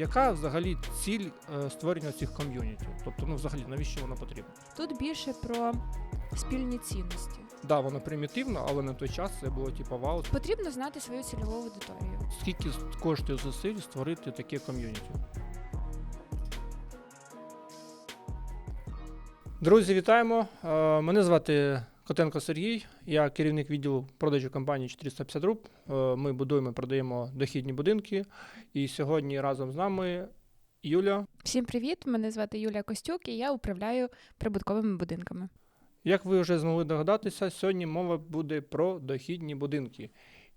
Яка взагалі ціль е, створення цих ком'юніті? Тобто, ну взагалі, навіщо воно потрібно? Тут більше про спільні цінності. Да, воно примітивно, але на той час це було типу вау. Потрібно знати свою цільову аудиторію. Скільки з- коштує зусиль створити таке ком'юніті? Друзі, вітаємо! Е, Мене звати Котенко Сергій, я керівник відділу продажу компанії 450 Group. Е, Ми будуємо і продаємо дохідні будинки. І сьогодні разом з нами Юля. Всім привіт! Мене звати Юлія Костюк, і я управляю прибутковими будинками. Як ви вже змогли догадатися, сьогодні мова буде про дохідні будинки.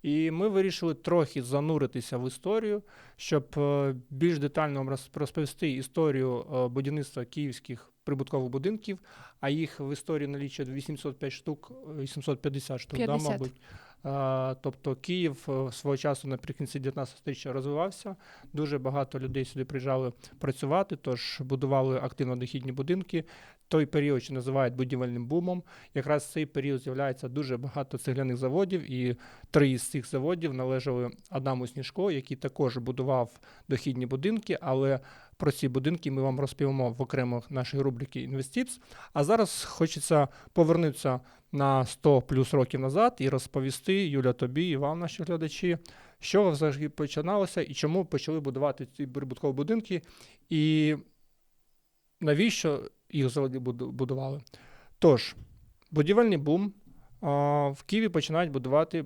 І ми вирішили трохи зануритися в історію, щоб е, більш детально розповісти історію е, будівництва київських прибуткових будинків, а їх в історії налічує 805 штук, е, 850 штук, да, мабуть. Е, Тобто Київ е, свого часу наприкінці 19 століття розвивався. Дуже багато людей сюди приїжджали працювати, тож будували активно дохідні будинки. Той період, що називають будівельним бумом, якраз в цей період з'являється дуже багато цегляних заводів, і три із цих заводів належали Адаму Сніжко, який також будував дохідні будинки, але про ці будинки ми вам розповімо в окремих нашій рубриці «Інвестіпс». А зараз хочеться повернутися на 100 плюс років назад і розповісти, Юля, тобі і вам, наші глядачі, що взагалі починалося і чому почали будувати ці прибуткові будинки, і навіщо їх буду- будували. Тож, будівельний бум. В Києві починають будувати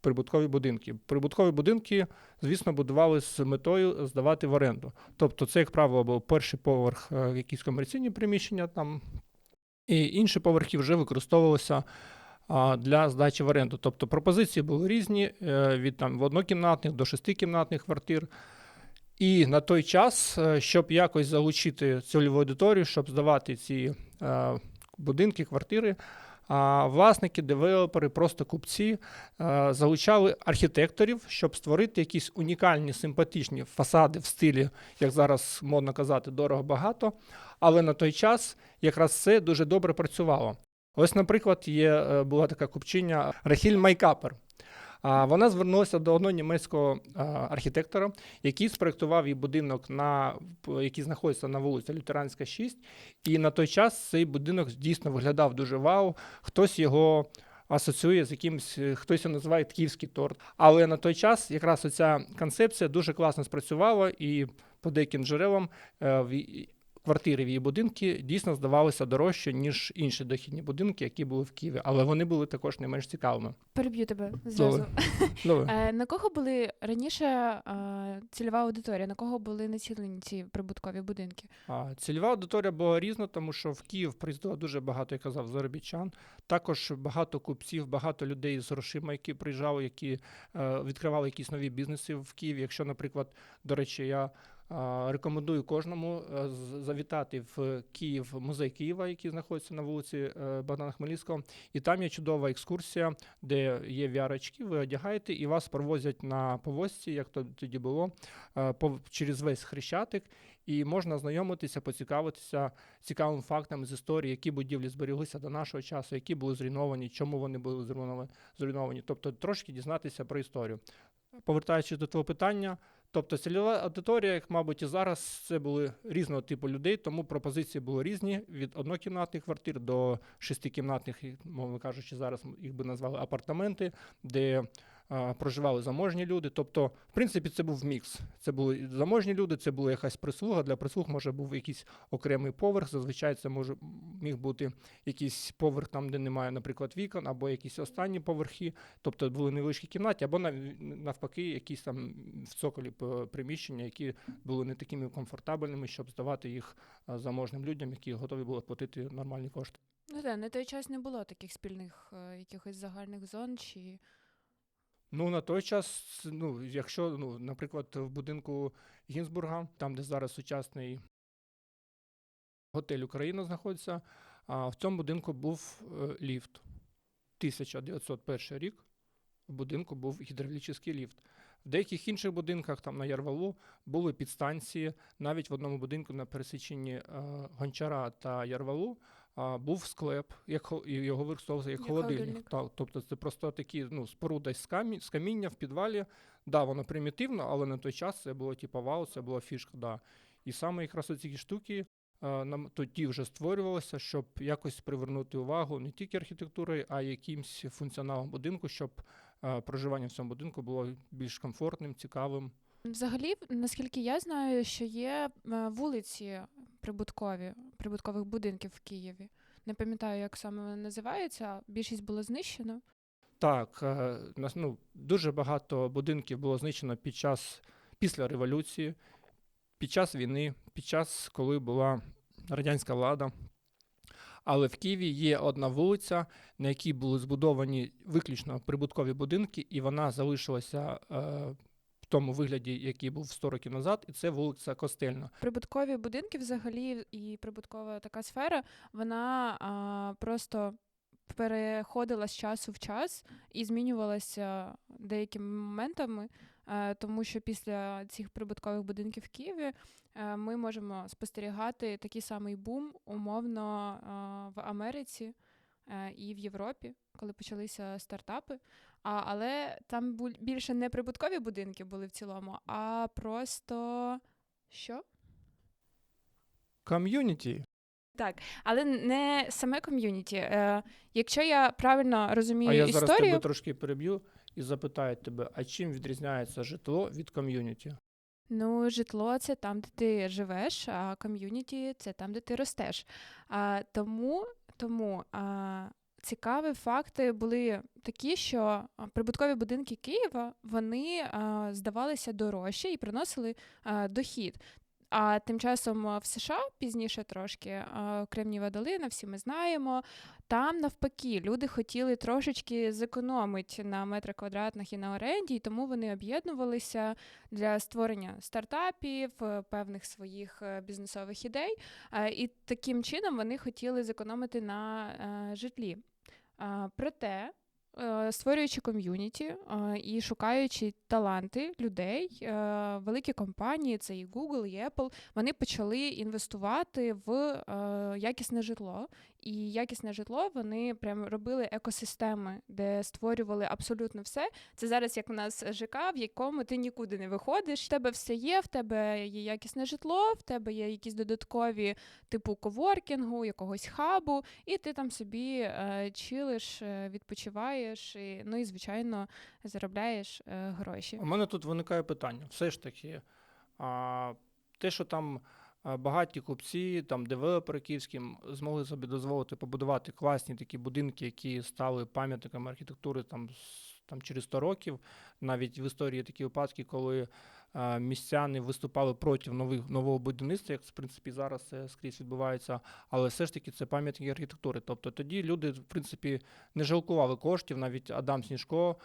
прибуткові будинки. Прибуткові будинки, звісно, будували з метою здавати в оренду. Тобто, це, як правило, був перший поверх, е, якісь комерційні приміщення там, і інші поверхи вже використовувалися для здачі в оренду. Тобто пропозиції були різні е, від там однокімнатних до шестикімнатних квартир. І на той час, е, щоб якось залучити цільову аудиторію, щоб здавати ці е, будинки, квартири, власники, девелопери, просто купці е, залучали архітекторів, щоб створити якісь унікальні, симпатичні фасади в стилі, як зараз модно казати, дорого-багато. Але на той час якраз це дуже добре працювало. Ось, наприклад, є, була така купчиня Рахіль Майкапер. Вона звернулася до одного німецького архітектора, який спроектував її будинок, на, який знаходиться на вулиці Лютеранська, 6. І на той час цей будинок дійсно виглядав дуже вау. Хтось його асоціює з якимось, хтось його називає київський торт. Але на той час якраз оця концепція дуже класно спрацювала, і по деяким джерелам е, квартири в її будинки дійсно здавалися дорожче, ніж інші дохідні будинки, які були в Києві. Але вони були також не менш цікавими. Переб'ю тебе зразу. Добре. Е, на кого були раніше е, цільова аудиторія? На кого були націлені ці прибуткові будинки? Цільова аудиторія була різна, тому що в Київ приїздило дуже багато, я казав, заробітчан. Також багато купців, багато людей з грошима, які приїжджали, які е, відкривали якісь нові бізнеси в Києві. Якщо, наприклад, до речі, я рекомендую кожному е, завітати в Київ, музей Києва, який знаходиться на вулиці е, Богдана Хмельницького. І там є чудова екскурсія, де є VR-очки, ви одягаєте і вас провозять на повозці, як то тоді було, е, через весь хрещатик і можна ознайомитися, поцікавитися цікавими фактами з історії, які будівлі зберіглися до нашого часу, які були зруйновані, чому вони були зруйновані. Тобто трошки дізнатися про історію. Повертаючись до твого питання, тобто цільова аудиторія, як мабуть, і зараз це були різного типу людей, тому пропозиції були різні від однокімнатних квартир до шестикімнатних, мовно кажучи, зараз їх би назвали апартаменти, де проживали заможні люди. Тобто, в принципі, це був мікс. Це були заможні люди, це була якась прислуга. Для прислуг може був якийсь окремий поверх. Зазвичай це може міг бути якийсь поверх там, де немає, наприклад, вікон, або якісь останні поверхи, тобто були невеличкі кімнаті, або нав- навпаки, якісь там в цоколі приміщення, які були не такими комфортабельними, щоб здавати їх заможним людям, які готові були платити нормальні кошти. Ну так, на той час не було таких спільних е, якихось загальних зон чи Ну, на той час, ну, якщо, ну, наприклад, в будинку Гінзбурга, там, де зараз сучасний готель Україна знаходиться, а в цьому будинку був е, ліфт. 1901 рік в будинку був гідравлічний ліфт. В деяких інших будинках, там на Ярвалу, були підстанції. Навіть в одному будинку на пересіченні е, Гончара та Ярвалу а, був склеп, як його використовувався як, Як холодильник. холодильник. Так, тобто це просто такі ну, споруда з, камінь, з каміння в підвалі. Да, воно примітивно, але на той час це було типу вау, це була фішка. Да. І саме якраз ці штуки а, нам тоді вже створювалося, щоб якось привернути увагу не тільки архітектурою, а й якимсь функціоналом будинку, щоб а, проживання в цьому будинку було більш комфортним, цікавим. Взагалі, наскільки я знаю, що є е, вулиці прибуткові, прибуткових будинків в Києві. Не пам'ятаю, як саме вони називаються. Більшість було знищено. Так, е, ну, дуже багато будинків було знищено під час після революції, під час війни, під час, коли була радянська влада. Але в Києві є одна вулиця, на якій були збудовані виключно прибуткові будинки, і вона залишилася е, тому вигляді, який був 100 років назад, і це вулиця Костельна. Прибуткові будинки, взагалі, і прибуткова така сфера, вона а, просто переходила з часу в час і змінювалася деякими моментами, е, тому що після цих прибуткових будинків в Києві е, ми можемо спостерігати такий самий бум умовно е, в Америці і в Європі, коли почалися стартапи. А, але там більше не прибуткові будинки були в цілому, а просто що? Ком'юніті. Так, Але не саме ком'юніті. Е, якщо я правильно розумію А я зараз тебе трошки переб'ю і запитаю тебе, а чим відрізняється житло від ком'юніті? ну житло це там, де ти живеш, а ком'юніті це там, де ти ростеш. А, тому тому а, цікаві факти були такі, що прибуткові будинки Києва вони здавалися дорожче і приносили дохід. А тим часом в США пізніше трошки Кремнієва долина, всі ми знаємо. Там навпаки люди хотіли трошечки зекономити на метрах квадратних і на оренді, і тому вони об'єднувалися для створення стартапів, е, певних своїх е, бізнесових ідей. І таким чином вони хотіли зекономити на е, житлі. Проте, е, створюючи ком'юніті е, і шукаючи таланти людей, е, великі компанії, це і Google, і Apple, вони почали інвестувати в якісне житло. І якісне житло вони прям робили екосистеми, де створювали абсолютно все. Це зараз як у нас ЖК, в якому ти нікуди не виходиш. В тебе все є, в тебе є якісне житло, в тебе є якісь додаткові типу коворкінгу, якогось хабу, і ти там собі е, чилиш, е, відпочиваєш, і, ну і звичайно заробляєш е, гроші. У мене тут виникає питання. Все ж таки, а, те, що там багаті купці, там девелопери київські змогли собі дозволити побудувати класні такі будинки, які стали пам'ятниками архітектури там, там через 100 років. Навіть в історії такі випадки, коли а, містяни виступали проти нових, нового будівництва, як в принципі зараз це скрізь відбувається, але все ж таки це пам'ятники архітектури. Тобто тоді люди, в принципі, не жалкували коштів, навіть Адам Сніжко,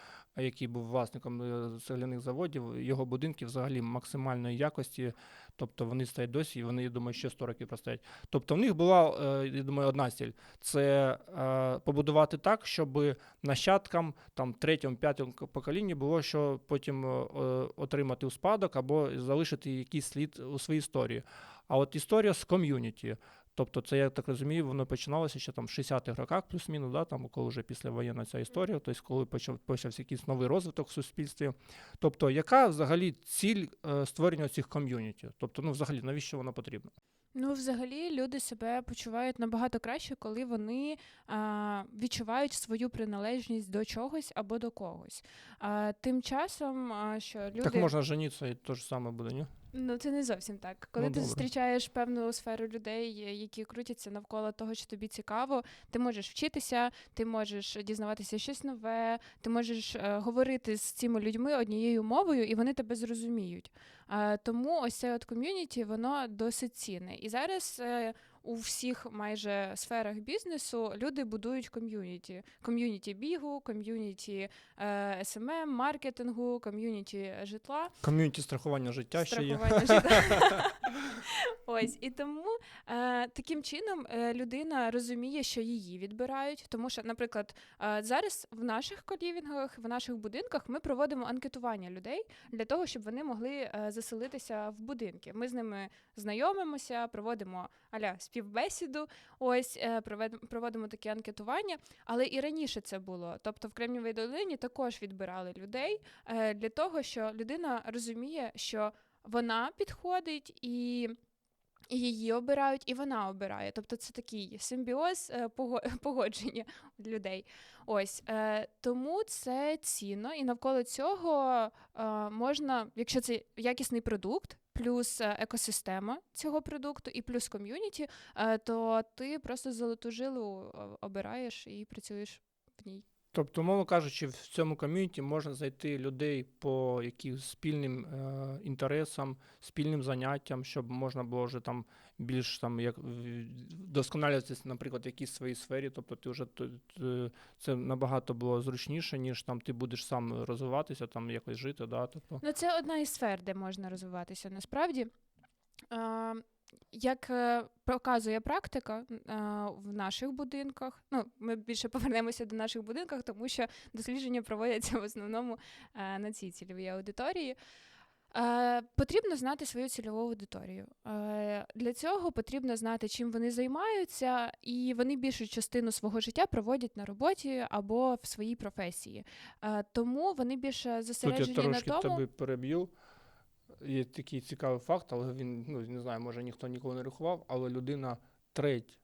який був власником е, цегляних заводів, його будинки взагалі максимальної якості, тобто вони стоять досі, і вони, я думаю, ще 100 років простоять. Тобто в них була, е, я думаю, одна ціль це е, побудувати так, щоб нащадкам там третьому, п'ятому поколінні було що потім отримати у спадок або залишити якийсь слід у своїй історії. А от історія з ком'юніті. Тобто, це я так розумію, воно починалося ще там в 60-х роках, плюс-мінус, да, там, коли вже післявоєнна ця історія, тобто коли почав почався якийсь новий розвиток в суспільстві. Тобто, яка взагалі ціль е, створення цих ком'юніті? Тобто, ну взагалі, навіщо воно потрібно? Ну, взагалі, люди себе почувають набагато краще, коли вони а, відчувають свою приналежність до чогось або до когось. А, тим часом, а, що люди Так можна женитися і те ж саме буде, ні? Ну, це не зовсім так. Коли Ну, ти добре. зустрічаєш певну сферу людей, е, які крутяться навколо того, що тобі цікаво, ти можеш вчитися, ти можеш дізнаватися щось нове, ти можеш е, говорити з цими людьми однією мовою, і вони тебе зрозуміють. Е, тому ось це от ком'юніті, воно досить цінне. І зараз. е, у всіх майже сферах бізнесу люди будують ком'юніті. Ком'юніті бігу, ком'юніті е, СММ, маркетингу, ком'юніті житла. Ком'юніті страхування життя ще є. Життя. Ось і тому е, таким чином е, людина розуміє, що її відбирають. Тому що, наприклад, е, зараз в наших колівінгах, в наших будинках ми проводимо анкетування людей для того, щоб вони могли заселитися в будинки. Ми з ними знайомимося, проводимо аля співбесіду. Ось е, проводимо такі анкетування. Але і раніше це було. Тобто в Кремнієвій долині також відбирали людей е, для того, що людина розуміє, що вона підходить і. Її обирають, і вона обирає. Тобто це такий симбіоз е, погодження людей. Ось тому це цінно, і навколо цього можна, якщо це якісний продукт, плюс е, екосистема цього продукту, і плюс ком'юніті, е, то ти просто золоту жилу обираєш і працюєш в ній. Тобто, мовно кажучи, в цьому ком'юніті можна знайти людей по яким спільним е, інтересам, спільним заняттям, щоб можна було вже там більш там як в- вдосконалюватися, наприклад, в якійсь своїй сфері. Тобто, ти вже це набагато було зручніше, ніж там ти будеш сам розвиватися, там якось жити. Да? Тобто, Ну, це одна із сфер, де можна розвиватися насправді. Е, як е, показує практика е, в наших будинках, ну ми більше повернемося до наших будинках, тому що дослідження проводяться в основному е, на цій цільовій аудиторії. Е, потрібно знати свою цільову аудиторію. Е, для цього потрібно знати, чим вони займаються, і вони більшу частину свого життя проводять на роботі або в своїй професії. Е, тому вони більше Тут я зосереджені на тому. тебе переб'ю. Є такий цікавий факт, але він, ну не знаю, може ніхто ніколи не рахував, але людина треть,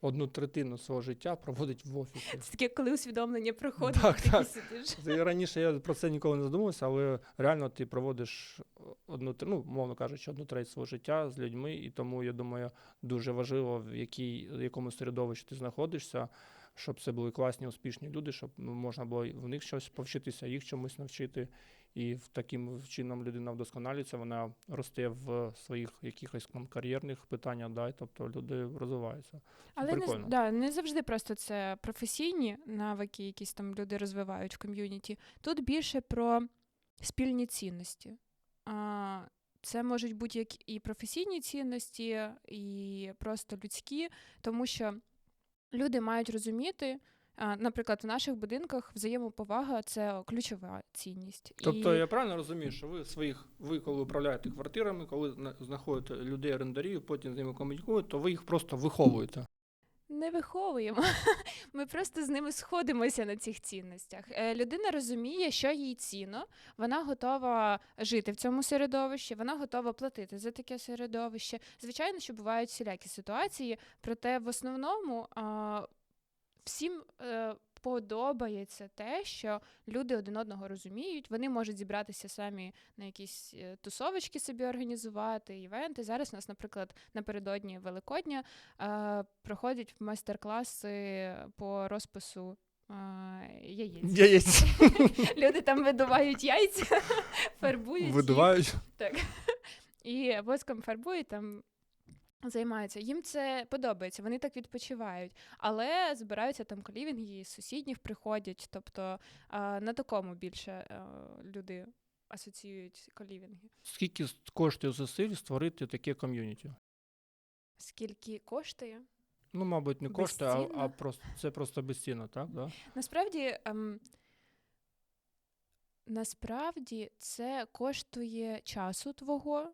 одну третину свого життя проводить в офісі. Це таке, коли усвідомлення приходить, Так, ти так. сидиш. Це Раніше я про це ніколи не задумався, але реально ти проводиш одну ну, мовно кажучи, одну треть свого життя з людьми, і тому я думаю, дуже важливо, в якій, в якому середовищі ти знаходишся, щоб це були класні, успішні люди, щоб ну, можна було в них щось повчитися, їх чомусь навчити. І в таким чином людина вдосконалюється, вона росте в своїх якихось кар'єрних питаннях, да, тобто люди розвиваються. Але не, да, не завжди просто це професійні навики, якісь там люди розвивають в ком'юніті. Тут більше про спільні цінності. А, це можуть бути як і професійні цінності, і просто людські, тому що люди мають розуміти. Наприклад, в наших будинках взаємоповага це ключова цінність. Тобто і... я правильно розумію, що ви своїх, ви коли управляєте квартирами, коли зна- знаходите людей орендарів, потім з ними комунікуєте, то ви їх просто виховуєте. Не виховуємо. Ми просто з ними сходимося на цих цінностях. Е, Людина розуміє, що їй цінно, вона готова жити в цьому середовищі, вона готова платити за таке середовище. Звичайно, що бувають всілякі ситуації, проте в основному всім е, подобається те, що люди один одного розуміють. Вони можуть зібратися самі на якісь е, тусовочки собі організувати, івенти. Зараз у нас, наприклад, напередодні Великодня е, проходять майстер-класи по розпису е, яєць. Яєць Люди там видувають яйця, фарбують їх. видувають. Так. І воском фарбують там. Займаються. Їм це подобається, вони так відпочивають, але збираються там колівінги, з сусідніх приходять. Тобто на такому більше е, люди асоціюють колівінги. Скільки коштує зусиль створити таке ком'юніті? Скільки коштує? Ну, мабуть, не коштує, а, а просто це просто безцінно, так? Да? Насправді, ем, насправді це коштує часу твого.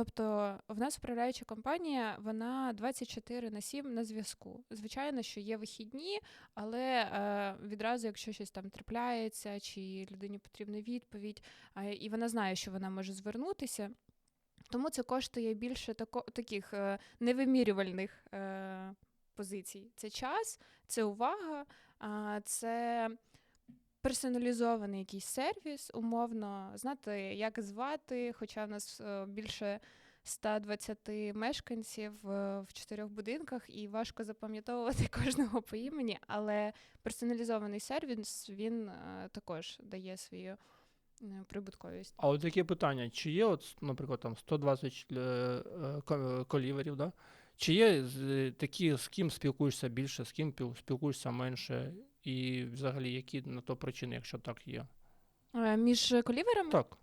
Тобто в нас управляюча компанія, вона 24 на 7 на зв'язку. Звичайно, що є вихідні, але е, відразу, якщо щось там трапляється, чи людині потрібна відповідь, е, і вона знає, що вона може звернутися. Тому це коштує більше тако, таких е, невимірювальних е, позицій. Це час, це увага, а, це персоналізований якийсь сервіс, умовно, знати, як звати, хоча в нас е, більше 120 мешканців е, в чотирьох будинках, і важко запам'ятовувати кожного по імені, але персоналізований сервіс він е, також дає свою прибутковість. А от таке питання: чи є, от, наприклад, там 120 е, е, коліверів, да? чи є такі, з ким спілкуєшся більше, з ким піл- спілкуєшся менше, і взагалі які на то причини, якщо так є? Е, Між коліверами Так.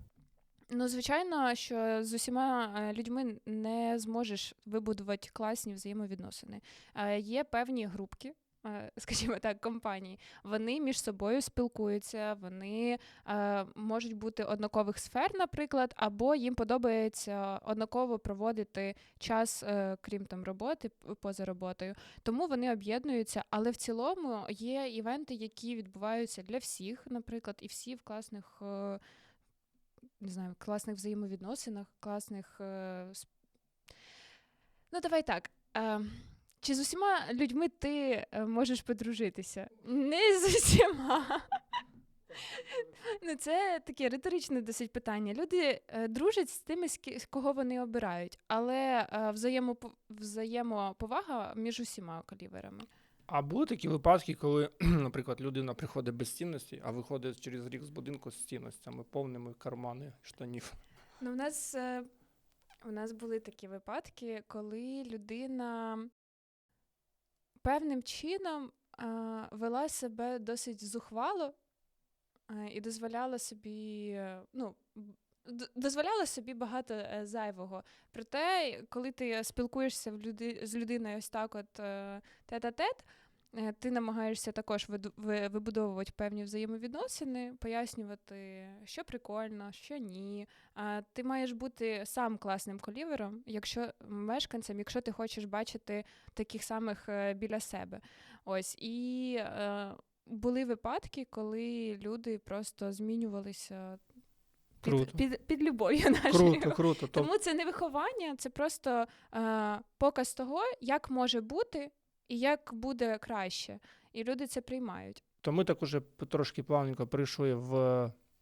Ну, звичайно, що з усіма е, людьми не зможеш вибудувати класні взаємовідносини. Е, Є певні групки. Е, Скажімо так, компанії, вони між собою спілкуються, вони е, можуть бути однакових сфер, наприклад, або їм подобається однаково проводити час, е, крім там роботи, поза роботою. Тому вони об'єднуються, але в цілому є івенти, які відбуваються для всіх, наприклад, і всі в класних не знаю, класних взаємовідносинах, класних. Ну, давай так. Чи з усіма людьми ти е, можеш подружитися? Не з усіма. Ну, це таке риторичне досить питання. Люди е, дружать з тими, з кого вони обирають, але е, взаємопо- взаємоповага між усіма каліверами. А були такі випадки, коли, наприклад, людина приходить без цінності, а виходить через рік з будинку з цінностями, повними кармани штанів. Ну, в нас, е, у нас були такі випадки, коли людина певним чином вела себе досить зухвало і дозволяла собі, ну, дозволяла собі багато е, зайвого. Проте, коли ти спілкуєшся з людиною ось так, от е, тет-а-тет, ти намагаєшся також вибудовувати певні взаємовідносини, пояснювати, що прикольно, що ні. А ти маєш бути сам класним колівером, якщо мешканцем, якщо ти хочеш бачити таких самих е, біля себе. Ось і е, були випадки, коли люди просто змінювалися під, Круто. під, під любов'ю нашою. Круто, круто. Тому це не виховання, це просто е, показ того, як може бути і як буде краще. І люди це приймають. то ми так уже трошки плавненько прийшли в,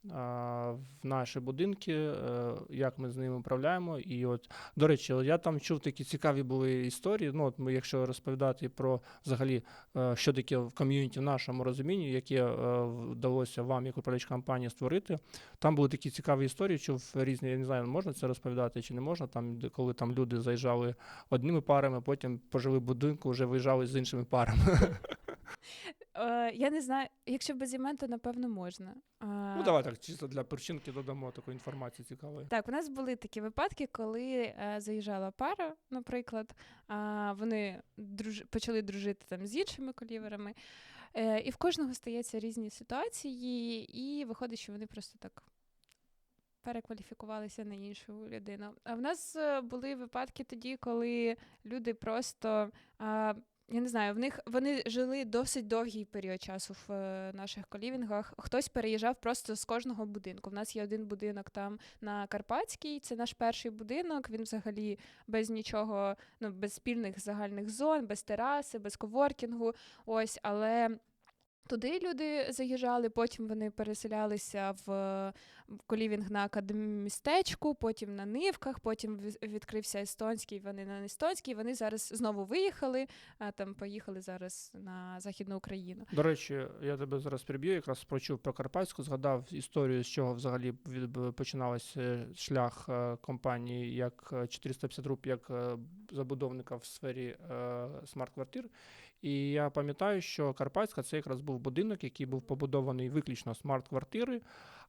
в наші будинки, е, як ми з ними управляємо. І от, до речі, я там чув такі цікаві були історії. Ну, от ми, якщо розповідати про взагалі, е, що таке в ком'юніті в нашому розумінні, яке е, вдалося вам, як управляючій компанії, створити. Там були такі цікаві історії, чув різні, я не знаю, можна це розповідати чи не можна. Там, коли там люди заїжджали одними парами, потім пожили будинку, вже виїжджали з іншими парами. Е, я не знаю, якщо без імен, то напевно можна. Е, Ну, давай так, чисто для причинки додамо таку інформацію цікавої. Так, у нас були такі випадки, коли е, заїжджала пара, наприклад, а вони друж... почали дружити там з іншими коліверами. Е, і в кожного стається різні ситуації, і виходить, що вони просто так перекваліфікувалися на іншу людину. А в нас е, були випадки тоді, коли люди просто. А, я не знаю, в них вони жили досить довгий період часу в е, наших колівінгах. Хтось переїжджав просто з кожного будинку. В нас є один будинок там на Карпатській, це наш перший будинок. Він взагалі без нічого, ну без спільних загальних зон, без тераси, без коворкінгу. Ось, але. Туди люди заїжджали, потім вони переселялися в, в колівінг на академмістечку, потім на нивках, потім ві- відкрився естонський, вони на естонський. Вони зараз знову виїхали, а там поїхали зараз на Західну Україну. До речі, я тебе зараз приб'ю, якраз прочув про Карпатську, згадав історію, з чого взагалі від- починалася шлях е, компанії як е, 450 груп, як е, забудовника в сфері е, смарт-квартир. І я пам'ятаю, що Карпатська це якраз був будинок, який був побудований виключно смарт-квартири,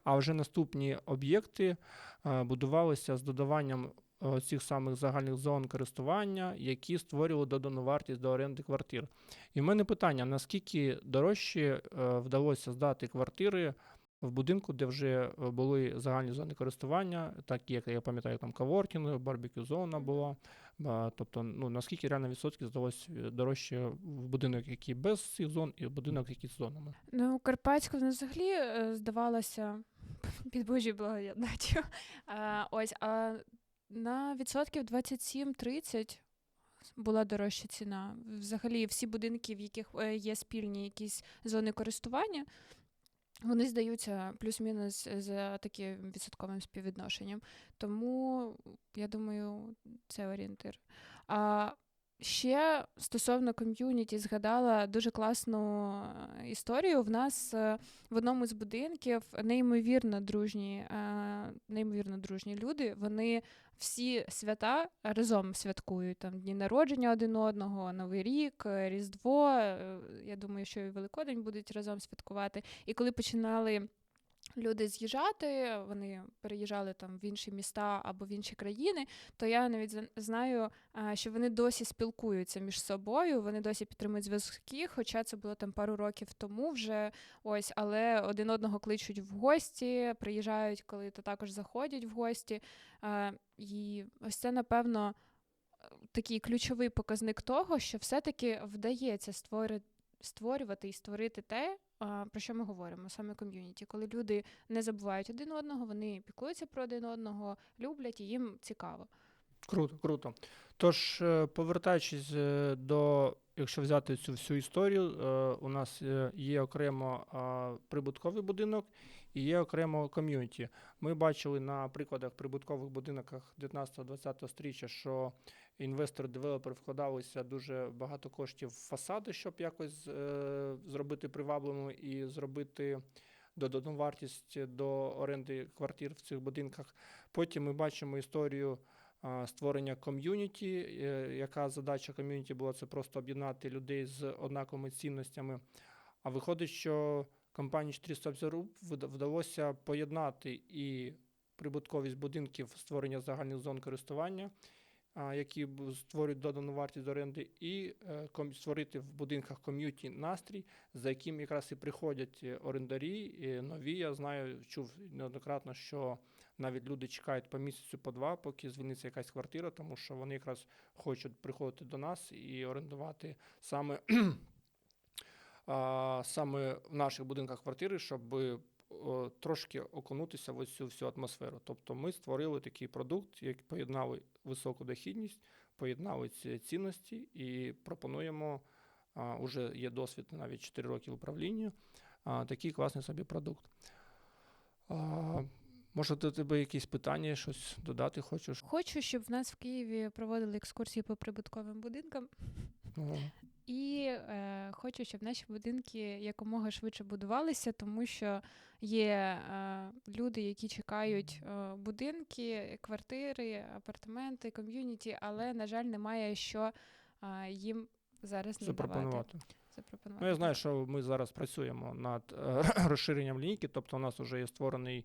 а вже наступні об'єкти е, будувалися з додаванням е, цих самих загальних зон користування, які створювали додану вартість до оренди квартир. І в мене питання: наскільки дорожче е, вдалося здати квартири в будинку, де вже були загальні зони користування, так як я пам'ятаю, там каворкінг, барбекю зона була. Тобто, ну наскільки реально відсотків здалося е, дорожче в будинок, який без цих зон, і в будинок, який з зонами. Ну, Карпатська взагалі е, здавалася під Божою благодаттю. Ось, а на відсотків 27-30 була дорожча ціна. Взагалі, всі будинки, в яких е, є спільні якісь зони користування, вони здаються плюс-мінус за таким відсотковим співвідношенням. Тому я думаю, це орієнтир. А ще стосовно ком'юніті згадала дуже класну е, історію. В нас е, в одному з будинків неймовірно дружні, е, неймовірно дружні люди. Вони всі свята разом святкують там дні народження один одного, Новий рік, Різдво. Я думаю, що і Великодень будуть разом святкувати. І коли починали люди з'їжджати, вони переїжджали там в інші міста або в інші країни, то я навіть зна- знаю, що вони досі спілкуються між собою, вони досі підтримують зв'язки, хоча це було там пару років тому вже ось, але один одного кличуть в гості, приїжджають, коли то також заходять в гості. І ось це, напевно, такий ключовий показник того, що все-таки вдається створити. Створювати і створити те, про що ми говоримо, саме ком'юніті, коли люди не забувають один одного, вони піклуються про один одного, люблять і їм цікаво. Круто, круто. Тож, е, повертаючись е, до, якщо взяти цю всю історію, е, у нас є окремо прибутковий будинок і є окремо ком'юніті. Ми бачили на прикладах прибуткових будинках 19-20 сторіччя, що інвестори-девелопери вкладалися дуже багато коштів в фасади, щоб якось е, зробити привабливими і зробити додану вартість до оренди квартир в цих будинках. Потім ми бачимо історію створення ком'юніті. е, Яка задача ком'юніті була це просто об'єднати людей з однаковими цінностями. А виходить, що компанії 400 Group вдалося поєднати і прибутковість будинків створення загальних зон користування, які створюють додану вартість оренди, і е, створити в будинках ком'юніті настрій, за яким якраз і приходять е, орендарі і нові. Я знаю, чув неоднократно, що навіть люди чекають по місяцю, по два, поки звільниться якась квартира, тому що вони якраз хочуть приходити до нас і орендувати саме, саме в наших будинках квартири, щоб о, трошки окунутися в цю всю атмосферу. Тобто ми створили такий продукт, який поєднали високу дохідність, поєднали ці цінності і пропонуємо. Уже є досвід навіть 4 роки в управлінні. Такий класний собі продукт. Може, до тебе якісь питання, щось додати хочеш? Хочу, щоб в нас в Києві проводили екскурсії по прибутковим будинкам. Ну, І е, хочу, щоб наші будинки якомога швидше будувалися, тому що є е, люди, які чекають е, будинки, квартири, апартаменти, ком'юніті, але, на жаль, немає що е, їм зараз запропонувати. запропонувати. Ну, я знаю, що ми зараз працюємо над е, розширенням лінійки, тобто у нас вже є створений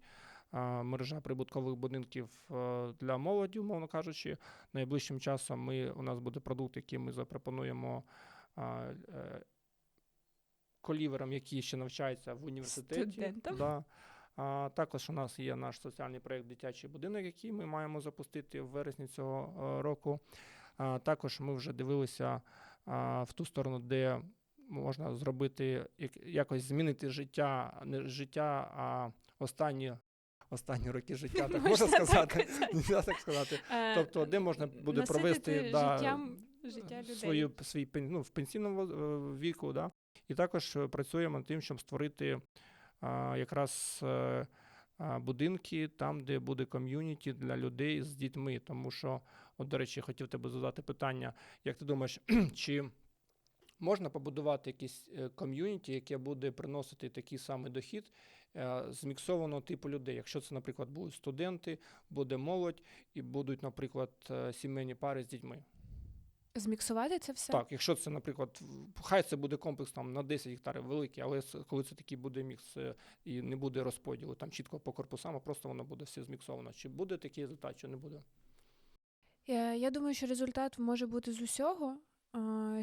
е, мережа прибуткових будинків для молоді, умовно кажучи. Найближчим часом ми, у нас буде продукт, який ми запропонуємо коліверам, які ще навчаються в університеті. Студентам. Да. А, також у нас є наш соціальний проєкт Дитячий будинок, який ми маємо запустити в вересні цього е, року. А, також ми вже дивилися а, в ту сторону, де можна зробити як- якось змінити життя, не життя, а останні, останні роки життя, так можна Можна так сказати. так сказати. Е, Тобто, де можна буде провести да, життя людей. свою свій ну, в пенсійному е, віку, да. І також е, працюємо над тим, щоб створити а, якраз е, а, будинки там, де буде ком'юніті для людей з дітьми. Тому що, от, до речі, хотів тебе задати питання, як ти думаєш, чи можна побудувати якесь е, ком'юніті, яке буде приносити такий самий дохід зміксованого типу людей? Якщо це, наприклад, будуть студенти, буде молодь і будуть, наприклад, сімейні пари з дітьми. Зміксувати це все? Так, якщо це, наприклад, хай це буде комплекс там на 10 гектарів великий, але коли це такий буде мікс е, і не буде розподілу там чітко по корпусам, а просто воно буде все зміксовано. Чи буде такий результат, чи не буде? Я, я думаю, що результат може бути з усього,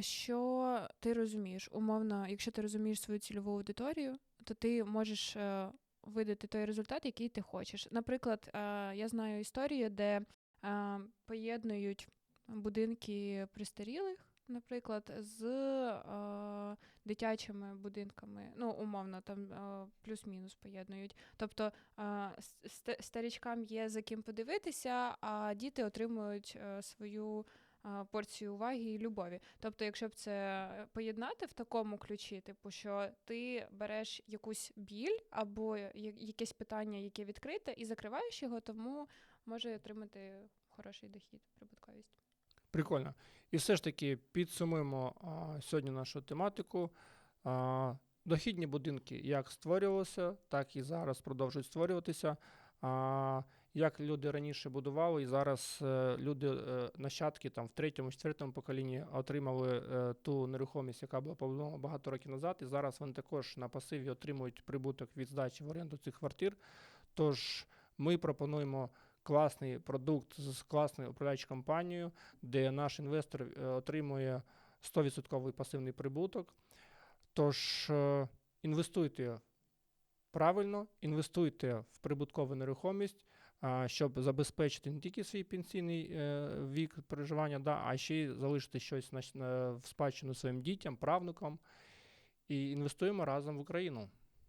що ти розумієш. Умовно, якщо ти розумієш свою цільову аудиторію, то ти можеш е, видати той результат, який ти хочеш. Наприклад, е, я знаю історію, де е, поєднують будинки престарілих. Наприклад, з е, дитячими будинками, ну умовно, там е, плюс-мінус поєднують. Тобто е, ст- старічкам є за ким подивитися, а діти отримують е, свою е, порцію уваги і любові. Тобто, якщо б це поєднати в такому ключі, типу, що ти береш якусь біль або якесь питання, яке відкрите, і закриваєш його, тому може отримати хороший дохід, прибутковість. Прикольно. І все ж таки підсумуємо а, сьогодні нашу тематику. А, дохідні будинки як створювалися, так і зараз продовжують створюватися. А, як люди раніше будували, і зараз е, люди, е, нащадки там в третьому, четвертому поколінні отримали е, ту нерухомість, яка була побудована багато років назад, і зараз вони також на пасиві отримують прибуток від здачі в оренду цих квартир. Тож ми пропонуємо класний продукт з класною управляючою компанією, де наш інвестор е, отримує 100% пасивний прибуток. Тож е, інвестуйте правильно, інвестуйте в прибуткову нерухомість, щоб забезпечити не тільки свій пенсійний е, вік проживання, да, а ще й залишити щось в спадщину своїм дітям, правнукам. І інвестуємо разом в Україну.